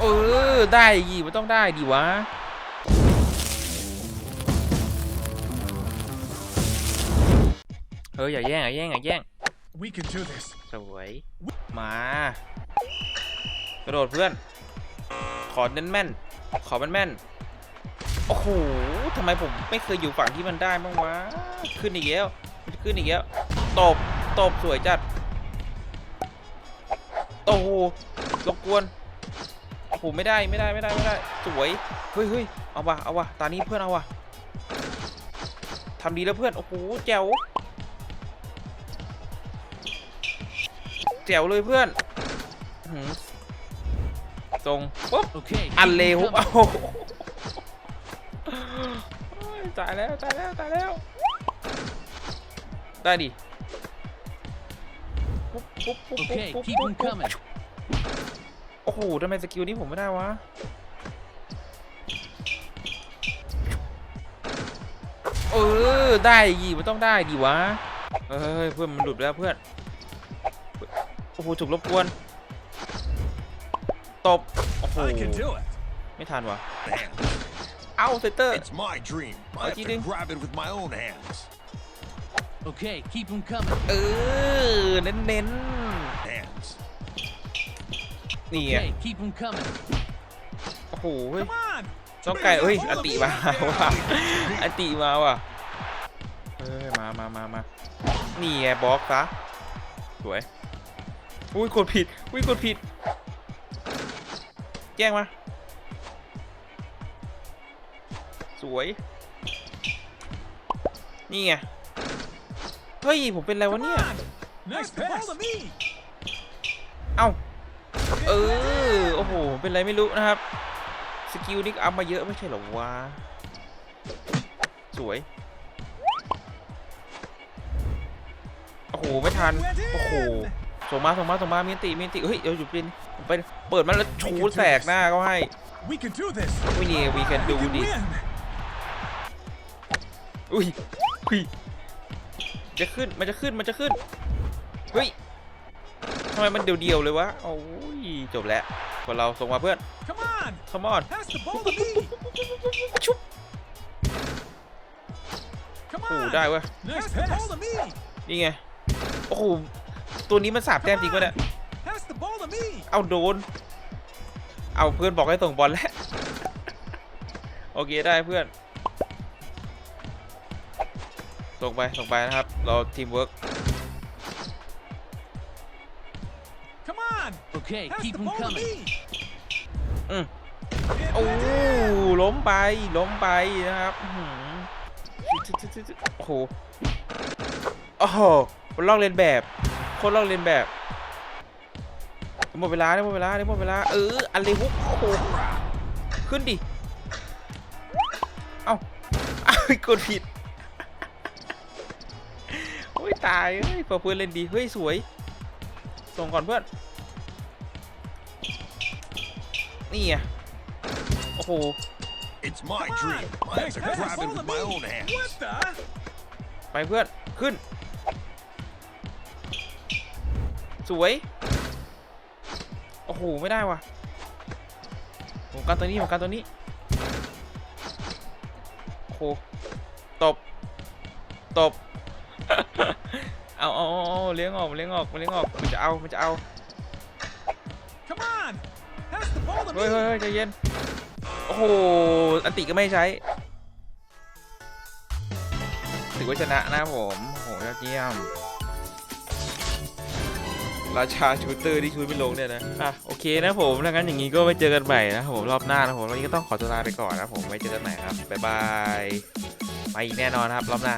เออ ได้ดีมันต้องได้ดีวะเฮ้ยอย่าแย่งอย่าแย่งอย่าแย่ง We can do this. สวยมา กระโดดเพื่อน ขอเน้นแม่นขอแม่นแม่นๆโอ้โหทำไมผมไม่เคยอยู่ฝั่งที่มันได้บ้างวะ ขึ้นอีกแล้วมันขึ้นอีกแล้วตบตบสวยจัดโอ้โหรบกวน โอ้โหไม่ได้ไม่ได้ไม่ได้ไม่ได้ สวยเฮ้ยเฮ้ยเอาวะเอาวะตานี้เพื่อนเอาวะทำดีแล้วเพื่อนโอ้โหแจ๋วแจ๋วเลยเพื่อนอื้อหือตรงปุ๊บ Okay. อัน keep เล them ว coming. โอ้โหโอ้ยตายแล้วตายแล้วตายแล้วได้ดิปุ๊บปุ๊บปุ๊บปุ๊บ Okay, ปุ๊บ หทำไมสกิลนี้ผมไม่ได้วะ เออ ได้ดีมันต้องได้ดีวะ เอ้ย เพื่อนมันหลุดไปแล้วเพื่อน โอ้โห ถูกรบกวน ตบ โอ้โห I can do it. ไม่ทันวะ Damn, เอ้าเซนเตอร์ it's my dream. I have you to doing? grab it with my own hands. Okay, keep them coming. เออ เน้นเน้น Hands. ๆ นี่ไง Okay, keep them coming. โอ้โหเฮ้ย Come on. ต้องไก่เฮ้ยอติมาว่ะอติมาว่ะเฮ้ยมามามามานี่ไงบล็อกซะสวย อุ้ยกดผิด อุ้ยกดผิด แจ้งมา สวย นี่ไง เฮ้ย ผมเป็นอะไรวะ Come เนี่ย on. Nice pass. to me. เอ้าเออ โอ้โห เป็นไรไม่รู้นะครับ สกิลนี่อัพมาเยอะไม่ใช่เหรอวะ สวย โอ้โห ไม่ทัน โอ้โหส่งมาส่งมาส่งมามีนติมีนติเฮ้ย เดี๋ยวหยุดเป็นไปเปิดมาแล้วชูแสกหน้าเขาให้ We can do this. อุ้ยนี่วีแคนดู We can ดิ win. อุ้ยอุ้ยจะขึ้น มันจะขึ้น มันจะขึ้น เฮ้ยทำไมมันเดียวๆเลยวะโอ้ยจบแล้วคนเราส่งมาเพื่อน Come on. come on Pass the ball to me. ชุบ Come โอ้โห on. ได้เว้ย Nice pass. to me. นี่ไง โอ้โห ตัวนี้มันสาบแต้มจริงปะเนี่ย Pass the ball to me. เอาโดน เอาเพื่อนบอกให้ส่งบอลแล้ว โอเคได้เพื่อน ส่งไปส่งไปนะครับ เราทีมเวิร์ก Okay, Pass keep the them ball to coming. me. อืม Yeah, โอ้ yeah. ล้มไปล้มไปนะครับอื้อหือโอ้โหโอ้โหคนลอกเลียนแบบคนลอกเลียนแบบหมดเวลาได้หมดเวลาได้หมดเวลาเอออันเลยฮุกโอ้โหขึ้นดิเอ้าเอ้ากดผิดโอ้ยตายเฮ้ยพอเพื่อนเล่นดีเฮ้ยสวยส่งก่อนเพื่อน นี่ไงโอ้โห It's my Come dream. on. I have Nice to pass the grab it ball to with my own me. hands. What the? ไปเพื่อน ขึ้น สวย โอ้โห ไม่ได้ว่ะผมการตัวนี้ผมการตัวนี้ โอ้โห ตบ ตบ เอาเอาเอาเอาเลี้ยงออกเลี้ยงออกเลี้ยงออก มันจะเอา มันจะเอา เฮ้ยเฮ้ยใจเย็น โอ้โห อันติก็ไม่ใช้ ถือว่าชนะนะผมโอ้โหยอดเยี่ยม ราชาชูเตอร์ที่ชูไม่ลงเนี่ยนะ อะ โอเคนะผมถ้างั้นอย่างนี้ก็ไว้เจอกันใหม่นะผมรอบหน้านะผม วันนี้ก็ต้องขอตัวลาไปก่อนนะผม ไว้เจอกันใหม่ครับ บ๊ายบาย มาอีกแน่นอนครับรอบหน้า